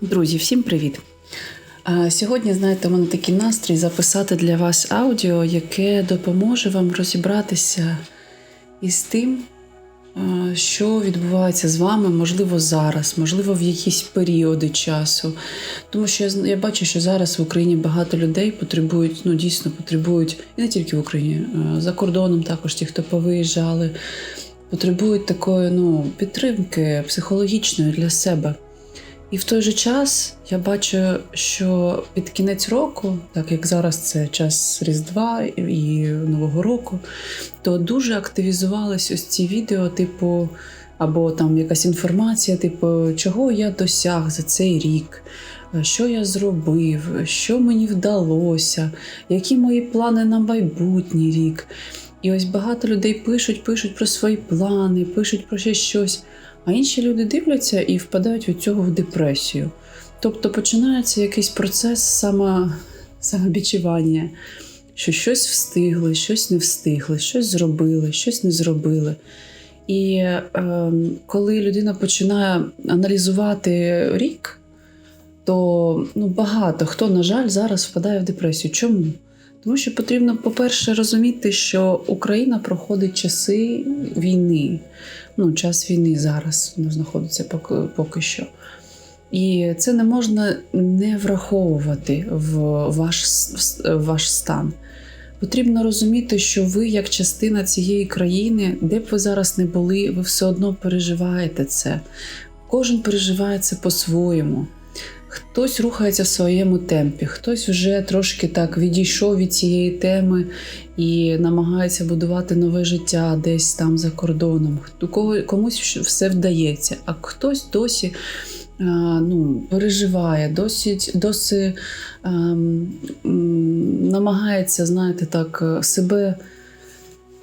Друзі, всім привіт! Сьогодні, знаєте, у мене такий настрій записати для вас аудіо, яке допоможе вам розібратися із тим, що відбувається з вами, можливо, зараз, можливо, в якісь періоди часу. Тому що я, я бачу, що зараз в Україні багато людей потребують, ну дійсно потребують, і не тільки в Україні, за кордоном також ті, хто повиїжджали, потребують такої ну, підтримки психологічної для себе. І в той же час я бачу, що під кінець року, так як зараз це час Різдва і Нового року, то дуже активізувались ось ці відео, типу, або там якась інформація, типу, чого я досяг за цей рік, що я зробив, що мені вдалося, які мої плани на майбутній рік. І ось багато людей пишуть, пишуть про свої плани, пишуть про ще щось. А інші люди дивляться і впадають від цього в депресію. Тобто починається якийсь процес саме, самобічування, що щось встигли, щось не встигли, щось зробили, щось не зробили. І е, коли людина починає аналізувати рік, то ну, багато хто, на жаль, зараз впадає в депресію. Чому? Тому що потрібно, по-перше, розуміти, що Україна проходить часи війни. Ну, час війни зараз знаходиться поки, поки що. І це не можна не враховувати в ваш, в ваш стан. Потрібно розуміти, що ви, як частина цієї країни, де б ви зараз не були, ви все одно переживаєте це. Кожен переживає це по-своєму. Хтось рухається в своєму темпі, хтось вже трошки так відійшов від цієї теми і намагається будувати нове життя десь там за кордоном. Комусь все вдається, а хтось досі ну, переживає, досить, досі а, м, намагається, знаєте, так, себе.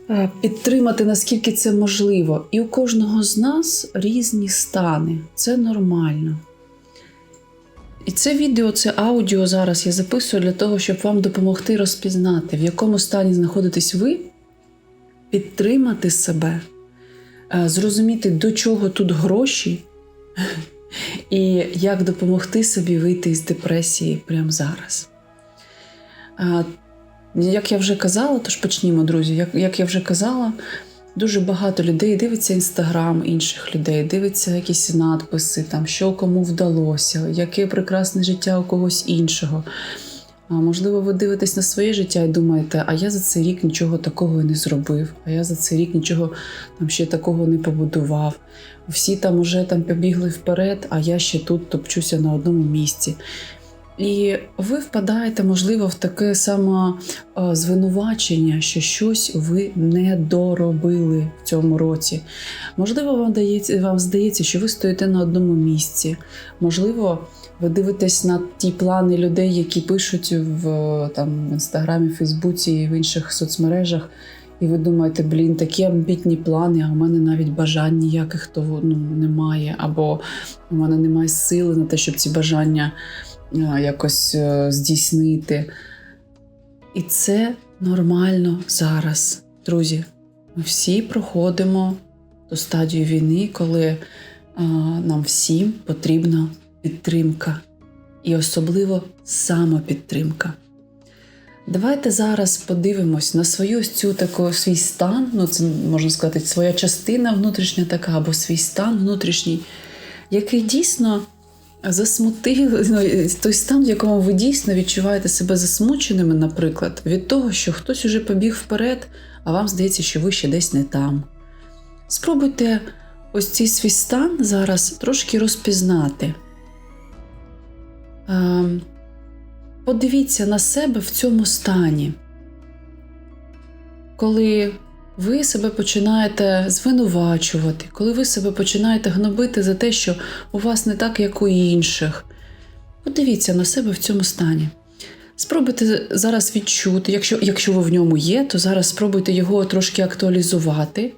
е, Підтримати наскільки це можливо, і у кожного з нас різні стани. Це нормально. І це відео, це аудіо зараз я записую для того, щоб вам допомогти розпізнати, в якому стані знаходитесь ви, підтримати себе, е, зрозуміти, до чого тут гроші, і як допомогти собі вийти з депресії прямо зараз. Е, Як я вже казала, тож почнімо, друзі. Як, як я вже казала, Дуже багато людей дивиться інстаграм інших людей, дивиться якісь надписи, там що кому вдалося, яке прекрасне життя у когось іншого. А можливо, ви дивитесь на своє життя і думаєте, а я за цей рік нічого такого і не зробив, а я за цей рік нічого там ще такого не побудував. Всі там уже там побігли вперед, а я ще тут топчуся на одному місці. І ви впадаєте, можливо, в таке саме звинувачення, що щось ви не доробили в цьому році. Можливо, вам дається, вам здається, що ви стоїте на одному місці. Можливо, ви дивитесь на ті плани людей, які пишуть в там, в інстаграмі, Фейсбуці і в інших соцмережах. І ви думаєте, блін, такі амбітні плани, а у мене навіть бажань ніяких того ну, немає, або у мене немає сили на те, щоб ці бажання якось е, здійснити. І це нормально зараз, друзі. Ми всі проходимо до стадії війни, коли а, нам всім потрібна підтримка, і особливо самопідтримка. Давайте зараз подивимось на свою ось цю таку свій стан. Ну, це можна сказати, своя частина внутрішня така, або свій стан внутрішній, який дійсно засмутив ну, той стан, в якому ви дійсно відчуваєте себе засмученими, наприклад, від того, що хтось уже побіг вперед, а вам здається, що ви ще десь не там. Спробуйте ось цей свій стан зараз трошки розпізнати. Ем, Подивіться на себе в цьому стані, коли ви себе починаєте звинувачувати, коли ви себе починаєте гнобити за те, що у вас не так, як у інших. Подивіться на себе в цьому стані. Спробуйте зараз відчути, якщо, якщо ви в ньому є, то зараз спробуйте його трошки актуалізувати.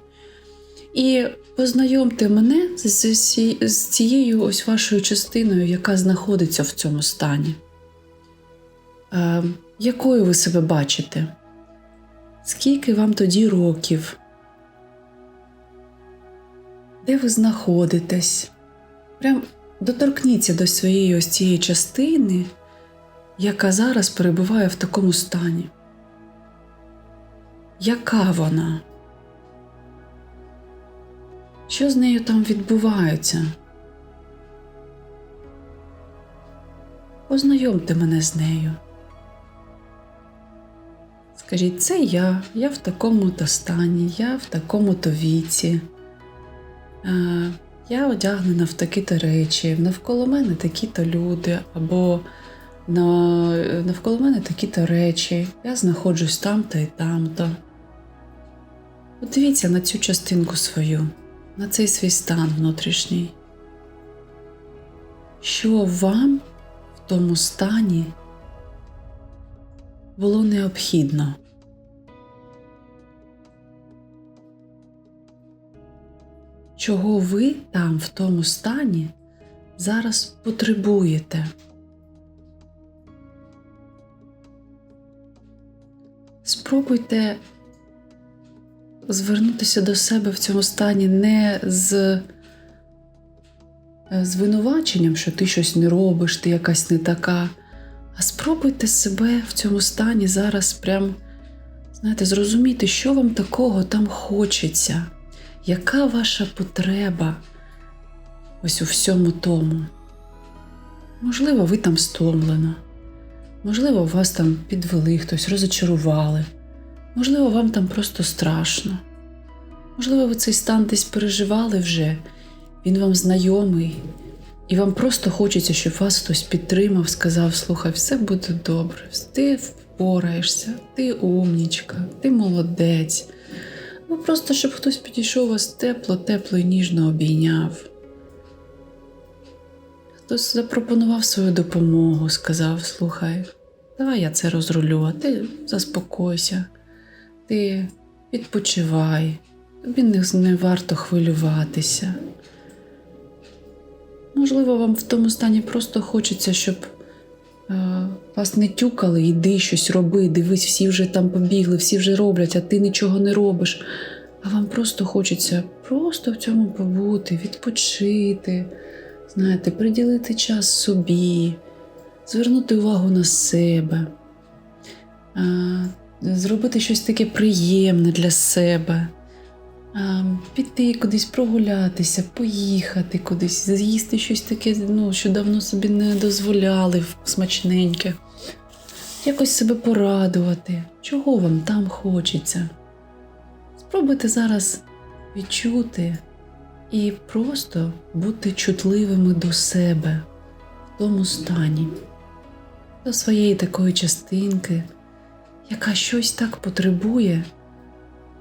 І познайомте мене з, з, з цією ось вашою частиною, яка знаходиться в цьому стані. Е, якою ви себе бачите? Скільки вам тоді років? Де ви знаходитесь? Прям доторкніться до своєї ось цієї частини, яка зараз перебуває в такому стані. Яка вона? Що з нею там відбувається? Познайомте мене з нею. Скажіть, це я, я в такому-то стані, я в такому-то віці. Е, я одягнена в такі-то речі, навколо мене такі-то люди, або навколо мене такі-то речі, я знаходжусь там-то і там-то. Подивіться на цю частинку свою, на цей свій стан внутрішній. Що вам в тому стані було необхідно? Чого ви там, в тому стані, зараз потребуєте? Спробуйте звернутися до себе в цьому стані не з е, звинуваченням, що ти щось не робиш, ти якась не така. А спробуйте себе в цьому стані зараз прям, знаєте, зрозуміти, що вам такого там хочеться, яка ваша потреба ось у всьому тому. Можливо, ви там стомлена, можливо, вас там підвели хтось, розочарували. Можливо, вам там просто страшно. Можливо, ви цей стан десь переживали вже, він вам знайомий, і вам просто хочеться, щоб вас хтось підтримав, сказав: слухай, все буде добре, ти впораєшся, ти умнічка, ти молодець. Ну просто щоб хтось підійшов вас тепло, тепло і ніжно обійняв. Хтось запропонував свою допомогу, сказав: слухай, давай я це розрулю, а ти заспокойся ти відпочивай, тобі не, варто хвилюватися. Можливо, вам в тому стані просто хочеться, щоб е, вас не тюкали, йди щось роби, дивись, всі вже там побігли, всі вже роблять, а ти нічого не робиш. А вам просто хочеться просто в цьому побути, відпочити, знаєте, приділити час собі, звернути увагу на себе. Е, зробити щось таке приємне для себе, піти кудись прогулятися, поїхати кудись, з'їсти щось таке, ну, що давно собі не дозволяли смачненьке, якось себе порадувати, чого вам там хочеться. Спробуйте зараз відчути і просто бути чутливими до себе в тому стані, до своєї такої частинки яка щось так потребує,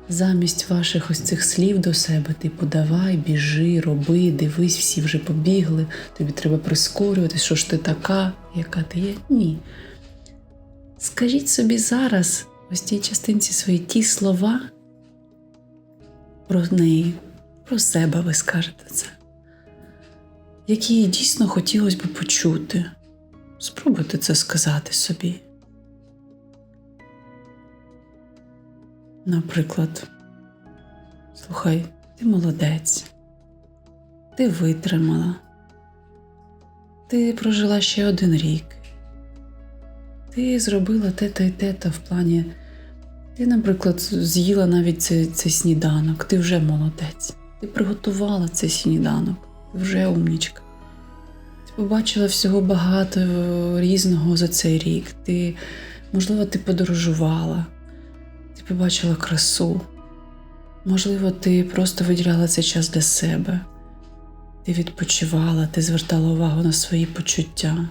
замість ваших ось цих слів до себе, типу давай, біжи, роби, дивись, всі вже побігли, тобі треба прискорювати, що ж ти така, яка ти є. Ні. Скажіть собі зараз, ось тій частинці свої ті слова про неї, про себе ви скажете це, які дійсно хотілося б почути. Спробуйте це сказати собі. Наприклад, слухай, ти молодець, ти витримала, ти прожила ще один рік, ти зробила те-то і те-то в плані, ти, наприклад, з'їла навіть цей, цей сніданок, ти вже молодець, ти приготувала цей сніданок, ти вже умнічка. Ти побачила всього багато різного за цей рік. Ти, можливо, ти подорожувала побачила красу. Можливо, ти просто виділяла цей час для себе, ти відпочивала, ти звертала увагу на свої почуття,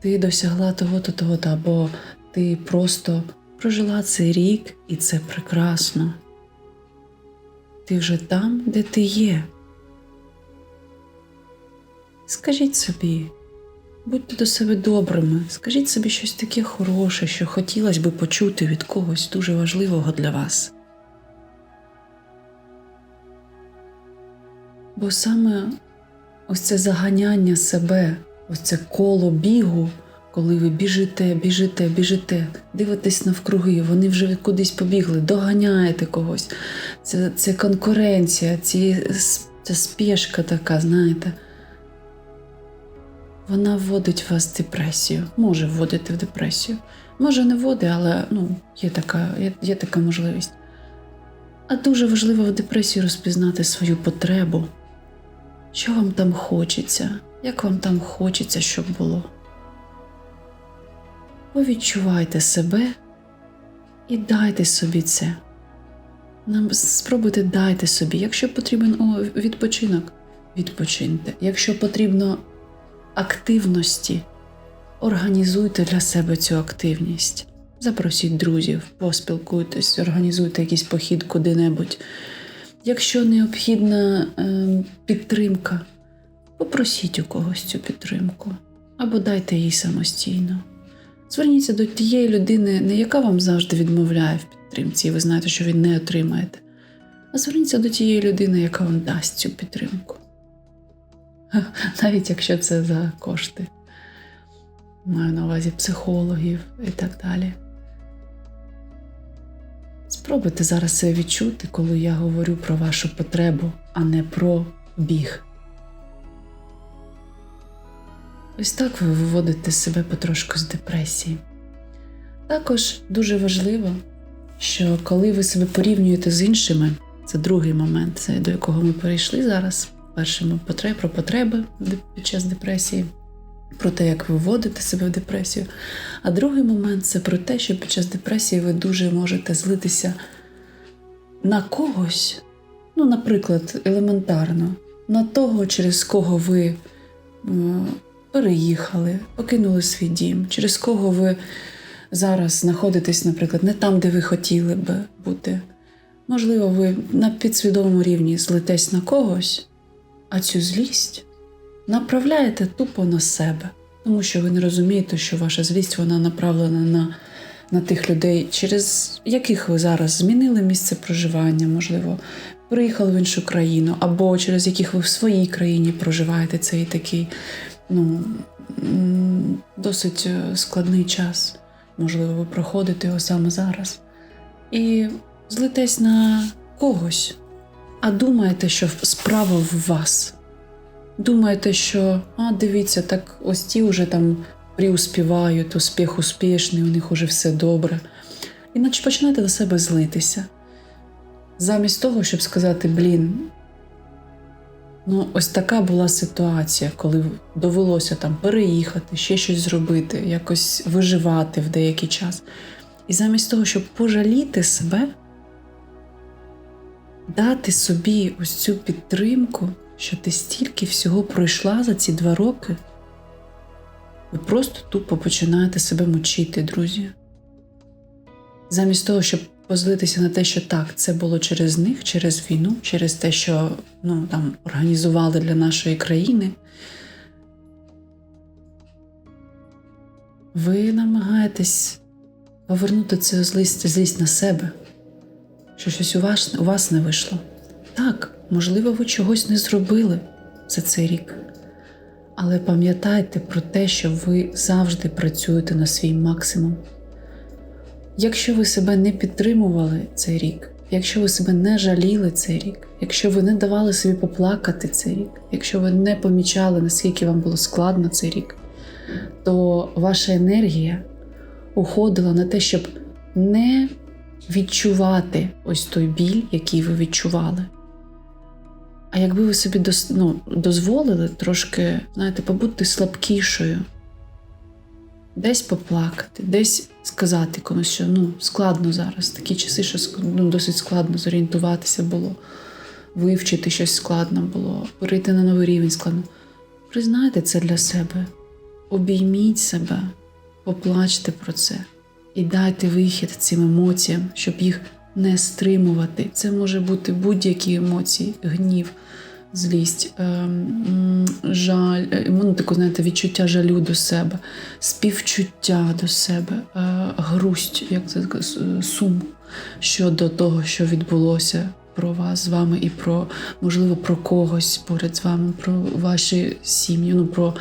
ти досягла того-то, того-то, або ти просто прожила цей рік, і це прекрасно. Ти вже там, де ти є. Скажіть собі, Будьте до себе добрими, скажіть собі щось таке хороше, що хотілося би почути від когось дуже важливого для вас. Бо саме ось це заганяння себе, ось це коло бігу, коли ви біжите, біжите, біжите, дивитесь навкруги, вони вже кудись побігли, доганяєте когось. Це це конкуренція, ці, ця спешка така, знаєте. Вона вводить вас в депресію, може вводити в депресію. Може, не вводить, але ну, є, така, є, є така можливість. А дуже важливо в депресії розпізнати свою потребу. Що вам там хочеться, як вам там хочеться, щоб було. Повідчувайте себе і дайте собі це. Нам спробуйте дайте собі. Якщо потрібен відпочинок, відпочиньте. Якщо потрібно активності, організуйте для себе цю активність. Запросіть друзів, поспілкуйтесь, організуйте якийсь похід куди-небудь. Якщо необхідна е, підтримка, попросіть у когось цю підтримку або дайте їй самостійно. Зверніться до тієї людини, не яка вам завжди відмовляє в підтримці, і ви знаєте, що ви не отримаєте, а зверніться до тієї людини, яка вам дасть цю підтримку. Навіть якщо це за кошти. Маю на увазі психологів і так далі. Спробуйте зараз це відчути, коли я говорю про вашу потребу, а не про біг. Ось так ви виводите себе потрошку з депресії. Також дуже важливо, що коли ви себе порівнюєте з іншими, це другий момент, до якого ми перейшли зараз. Перший ми потреб, про потреби під час депресії, про те, як ви вводите себе в депресію. А другий момент це про те, що під час депресії ви дуже можете злитися на когось, ну, наприклад, елементарно, на того, через кого ви е, переїхали, покинули свій дім, через кого ви зараз знаходитесь, наприклад, не там, де ви хотіли би бути. Можливо, ви на підсвідомому рівні злитесь на когось, а цю злість направляєте тупо на себе, тому що ви не розумієте, що ваша злість вона направлена на, на тих людей, через яких ви зараз змінили місце проживання, можливо, приїхали в іншу країну, або через яких ви в своїй країні проживаєте цей такий ну, досить е, складний час. Можливо, ви проходите його саме зараз. І злитесь на когось, а думаєте, що справа в вас. Думаєте, що, а, дивіться, так ось ті вже там преуспівають, успіх успішний, у них уже все добре. І наче починаєте на себе злитися. Замість того, щоб сказати, блін, ну ось така була ситуація, коли довелося там переїхати, ще щось зробити, якось виживати в деякий час. І замість того, щоб пожаліти себе, дати собі ось цю підтримку, що ти стільки всього пройшла за ці два роки, ви просто тупо починаєте себе мучити, друзі. Замість того, щоб позлитися на те, що так, це було через них, через війну, через те, що ну, там, організували для нашої країни, ви намагаєтесь повернути цю злість, злість на себе, що щось у вас, у вас не вийшло. Так, можливо, ви чогось не зробили за цей рік. Але пам'ятайте про те, що ви завжди працюєте на свій максимум. Якщо ви себе не підтримували цей рік, якщо ви себе не жаліли цей рік, якщо ви не давали собі поплакати цей рік, якщо ви не помічали, наскільки вам було складно цей рік, то ваша енергія уходила на те, щоб не відчувати ось той біль, який ви відчували. А якби ви собі дос, ну, дозволили трошки, знаєте, побути слабкішою, десь поплакати, десь сказати комусь, що ну, складно зараз, такі часи, що ну, досить складно зорієнтуватися було, вивчити щось складно було, перейти на новий рівень складно. Признайте це для себе, обійміть себе, поплачте про це і дайте вихід цим емоціям, щоб їх не стримувати. Це може бути будь-які емоції, гнів, злість, ем, жаль, е, ну, таке, знаєте, відчуття жалю до себе, співчуття до себе, е, грусть, як це сум щодо того, що відбулося про вас з вами, і про, можливо, про когось поряд з вами, про ваші сім'ї, ну про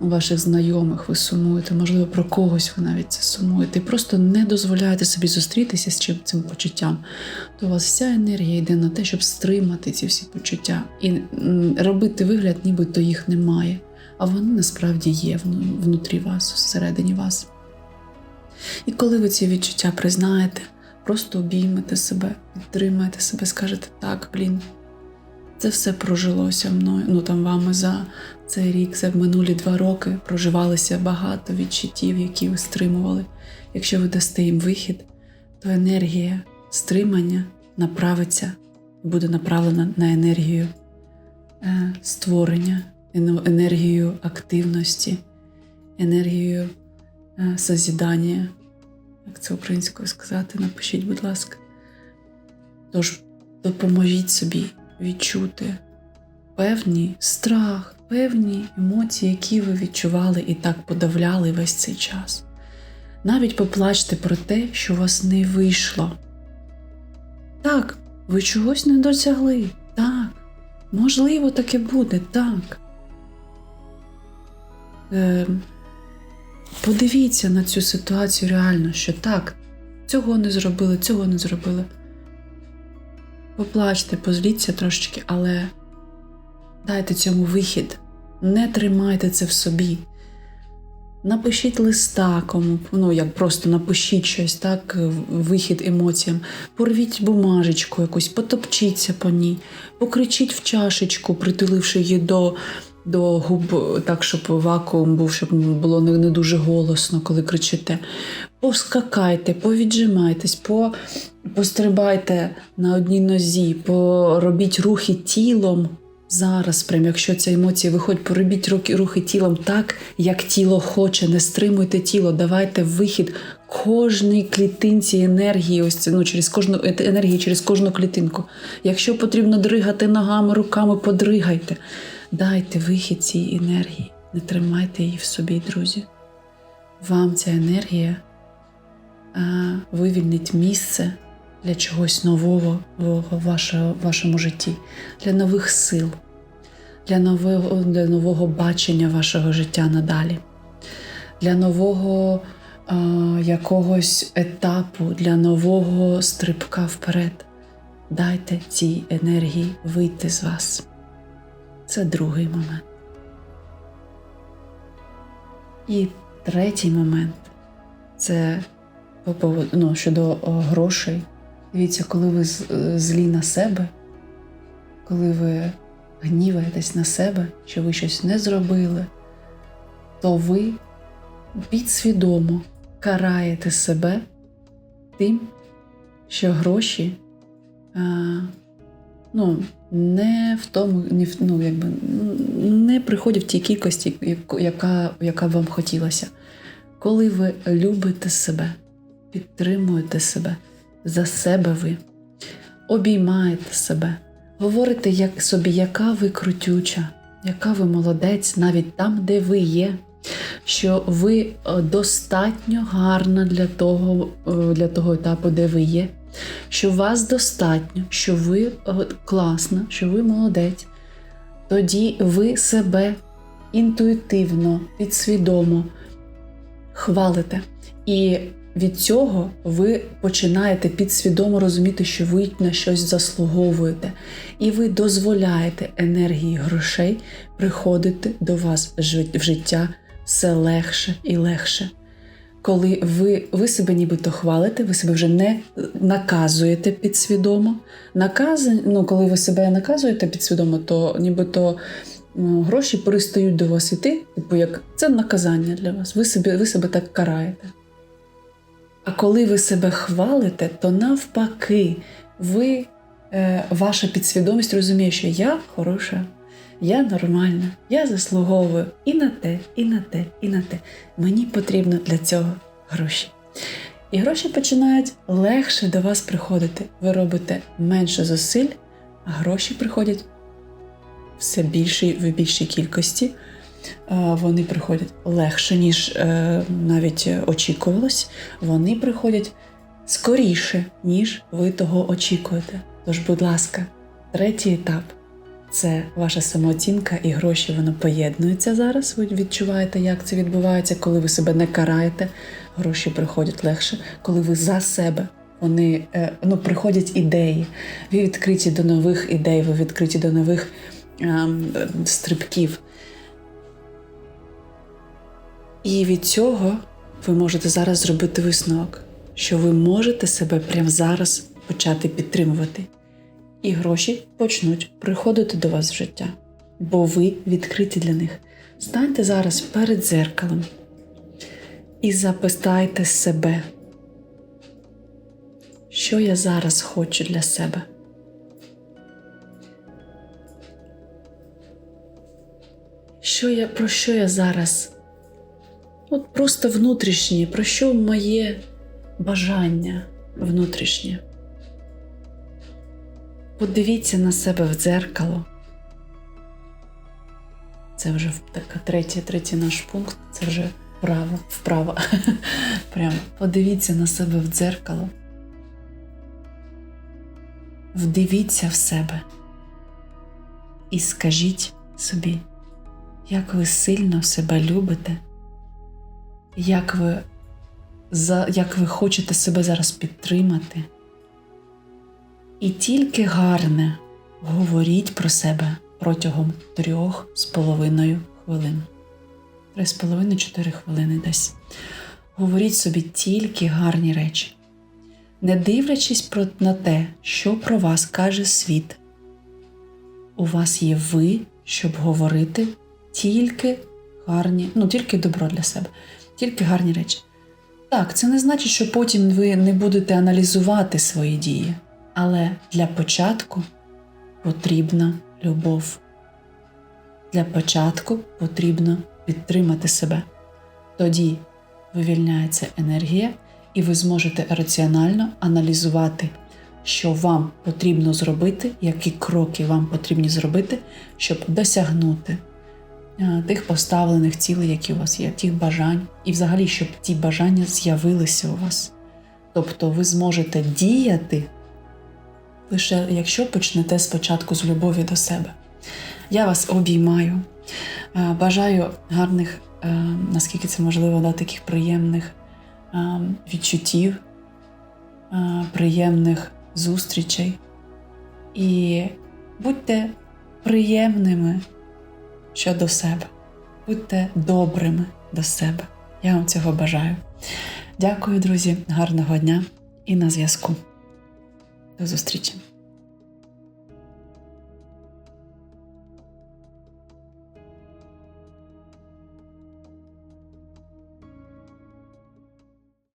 ваших знайомих ви сумуєте, можливо, про когось ви навіть це сумуєте. І просто не дозволяєте собі зустрітися з чим цим почуттям. То у вас вся енергія йде на те, щоб стримати ці всі почуття і робити вигляд, нібито їх немає. а вони насправді є внутрі вас, всередині вас. І коли ви ці відчуття признаєте, просто обіймете себе, підтримаєте себе, скажете, так, блін, це все прожилося мною. Ну там вами за цей рік, за минулі два роки проживалося багато відчуттів, які ви стримували. Якщо ви дасте їм вихід, то енергія стримання направиться і буде направлена на енергію е, створення, енергію активності, енергію е, созідання. Як це українською сказати, напишіть, будь ласка. Тож допоможіть собі відчути певний страх, певні емоції, які ви відчували і так подавляли весь цей час. Навіть поплачте про те, що у вас не вийшло. Так, ви чогось не досягли. Так, можливо, таке буде, так. Е, подивіться на цю ситуацію реально, що так, цього не зробили, цього не зробили. Поплачте, позліться трошечки, але дайте цьому вихід. Не тримайте це в собі. Напишіть листа кому, ну як просто напишіть щось, так, вихід емоціям, порвіть бумажечку якусь, потопчіться по ній, покричіть в чашечку, притуливши її до, до губ, так, щоб вакуум був, щоб було не, дуже голосно, коли кричите. Поскакайте, повіджимайтесь, по, пострибайте на одній нозі, поробіть рухи тілом. Зараз, прям якщо ця емоція виходить, поробіть рухи, рухи тілом так, як тіло хоче, не стримуйте тіло, давайте вихід кожній клітинці енергії, ось ну, через кожну е, енергії, через кожну клітинку. Якщо потрібно дригати ногами, руками, подригайте. Дайте вихід цій енергії, не тримайте її в собі, друзі. Вам ця енергія а, вивільнить місце для чогось нового в вашому, житті, для нових сил, для нового, для нового бачення вашого життя надалі, для нового а, якогось етапу, для нового стрибка вперед. Дайте цій енергії вийти з вас. Це другий момент. І третій момент це ну, щодо грошей. Дивіться, коли ви е, злі на себе, коли ви гніваєтесь на себе, що ви щось не зробили, то ви підсвідомо караєте себе тим, що гроші а, ну, не в тому, не, в- ну, якби, не приходять в тій кількості, яка, яка б вам хотілося. Коли ви любите себе, підтримуєте себе, за себе ви, обіймаєте себе, говорите як собі, яка ви крутюча, яка ви молодець, навіть там, де ви є, що ви е, достатньо гарна для того, е, для того етапу, де ви є, що вас достатньо, що ви е, класна, що ви молодець, тоді ви себе інтуїтивно, підсвідомо хвалите. І від цього ви починаєте підсвідомо розуміти, що ви на щось заслуговуєте, і ви дозволяєте енергії грошей приходити до вас в життя все легше і легше. Коли ви, ви себе нібито хвалите, ви себе вже не наказуєте підсвідомо. Накази, ну, коли ви себе наказуєте підсвідомо, то нібито ну, гроші перестають до вас іти, типу як це наказання для вас. Ви себе, ви себе так караєте. А коли ви себе хвалите, то навпаки, ви, е, ваша підсвідомість розуміє, що я хороша, я нормальна, я заслуговую і на те, і на те, і на те. Мені потрібно для цього гроші. І гроші починають легше до вас приходити. Ви робите менше зусиль, а гроші приходять все більше в більшій кількості. Вони приходять легше, ніж е, навіть очікувалось. Вони приходять скоріше, ніж ви того очікуєте. Тож, будь ласка, третій етап це ваша самооцінка і гроші. Воно поєднується зараз. Ви відчуваєте, як це відбувається, коли ви себе не караєте. Гроші приходять легше, коли ви за себе. Вони е, ну, приходять ідеї. Ви відкриті до нових ідей, ви відкриті до нових ем, стрибків. І від цього ви можете зараз зробити висновок, що ви можете себе прямо зараз почати підтримувати. І гроші почнуть приходити до вас в життя, бо ви відкриті для них. Станьте зараз перед дзеркалом і запитайте себе, що я зараз хочу для себе. Що я, про що я зараз? От просто внутрішнє, про що моє бажання внутрішнє. Подивіться на себе в дзеркало. Це вже така третій, третій наш пункт, це вже вправо, вправо. Прямо подивіться на себе в дзеркало. Вдивіться в себе і скажіть собі, як ви сильно себе любите, як ви, як ви хочете себе зараз підтримати. І тільки гарне говоріть про себе протягом трьох з половиною хвилин. Три з половиною чотири хвилини десь. Говоріть собі тільки гарні речі, не дивлячись на те, що про вас каже світ. У вас є ви, щоб говорити тільки гарні, ну тільки добро для себе, тільки гарні речі. Так, це не значить, що потім ви не будете аналізувати свої дії. Але для початку потрібна любов. Для початку потрібно підтримати себе. Тоді вивільняється енергія, і ви зможете раціонально аналізувати, що вам потрібно зробити, які кроки вам потрібні зробити, щоб досягнути е, тих поставлених цілей, які у вас є, тих бажань, і взагалі, щоб ті бажання з'явилися у вас. Тобто ви зможете діяти лише якщо почнете спочатку з любові до себе. Я вас обіймаю, Е, бажаю гарних, е, наскільки це можливо, да, таких приємних е, відчуттів, приємних зустрічей. І будьте приємними щодо себе, будьте добрими до себе. Я вам цього бажаю. Дякую, друзі, гарного дня і на зв'язку. До зустрічі!